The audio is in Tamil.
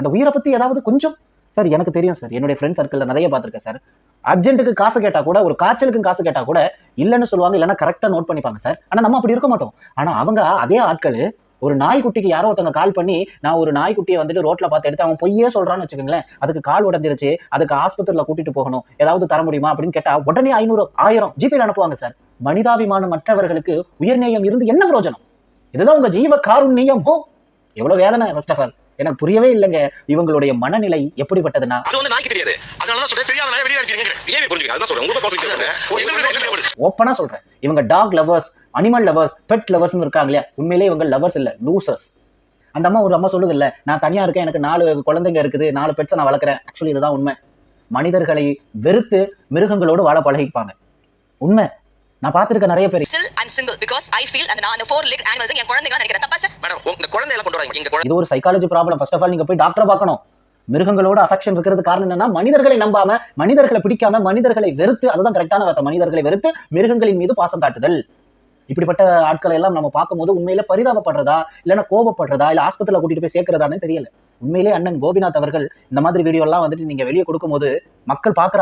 அந்த உயிரை பத்தி ஏதாவது கொஞ்சம் சார் எனக்கு தெரியும் சார். என்னுடைய ஃப்ரெண்ட் சர்க்கிள்ல நிறைய பார்த்துருக்கேன் சார். அர்ஜென்ட்டுக்கு காசு கேட்டா கூட ஒரு காய்ச்சலுக்கு காசு கேட்டா கூட இல்லைன்னு சொல்லுவாங்க இல்லைன்னா கரெக்டா நோட் பண்ணிப்பாங்க சார். ஆனால் நம்ம அப்படி இருக்க மாட்டோம். ஆனா அவங்க அதே ஆட்கள் ஒரு நாய்க்குட்டிக்கு யாரோ ஒருத்தவங்க கால் பண்ணி நான் ஒரு நாய்க்குட்டியை வந்துட்டு ரோட்ல பார்த்து எடுத்து அவன் பொய்யே சொல்கிறான்னு வச்சுக்கோங்களேன். அதுக்கு கால் உடஞ்சிருச்சு அதுக்கு ஆஸ்பத்திரியில கூட்டிட்டு போகணும் ஏதாவது தர முடியுமா அப்படின்னு கேட்டால் உடனே ஐநூறு ஆயிரம் ஜிபேல அனுப்புவாங்க சார். மனிதாபிமானம் மற்றவர்களுக்கு உயர்நேயம் இருந்து என்ன பிரயோஜனம்? இதுதான் உங்க ஜீவ காருண்யமோ. எவ்வளவு வேதனை ஃபர்ஸ்ட் ஆஃப் ஆல் எனக்கு புரியவே இல்லைங்க. இவங்களுடைய மனநிலை எப்படிப்பட்டதுன்னா? ஓப்பனா சொல்றேன் இவங்க dog lovers animal lovers pet லவர்ஸ்னு இருக்காங்க இல்லையா? உண்மையிலேயே இவங்க லவர்ஸ் இல்ல லூசர்ஸ் அந்த அம்மா ஒரு அம்மா சொல்லுது இல்ல நான் தனியா இருக்கேன் எனக்கு நாலு குழந்தைங்க இருக்குது நாலு பெட்ஸை நான் வளர்க்குறேன். ஆக்சுவலி இதுதான் உண்மை. மனிதர்களை வெறுத்து மிருகங்களோடு வாழ பழகிப்பாங்க. உண்மை. நான் பார்த்திருக்க நிறைய பேர். Still, I'm single because I feel அந்த நான் அந்த four legged animals என் குழந்தைங்க நினைக்கிறேன். தப்பா சார்? மேடம் இந்த குழந்தை எல்லாம் கொண்டு வராங்க இங்க இது ஒரு psychology problem first of all நீங்க போய் டாக்டரை பார்க்கணும். மிருகங்களோட அஃபெக்ஷன் இருக்கிறது காரணம் என்னன்னா மனிதர்களை நம்பாம மனிதர்களை பிடிக்காம மனிதர்களை வெறுத்து அதுதான் கரெக்டான வார்த்தை. மனிதர்களை வெறுத்து மிருகங்களின் மீது பாசம் காட்டுதல். இப்படிப்பட்ட ஆட்களை எல்லாம் நம்ம பார்க்கும்போது உண்மையில பரிதாபப்படுறதா இல்லைன்னா கோபப்படுறதா இல்ல ஆஸ்பத்திரியில கூட்டிட்டு போய் சேர்க்கிறதான்னு தெரியல. உண்மையிலே அண்ணன் கோபிநாத் அவர்கள் இந்த மாதிரி வீடியோ எல்லாம் வந்துட்டு நீங்க வெளியே கொடுக்கும்போது மக்கள் பார்க்குற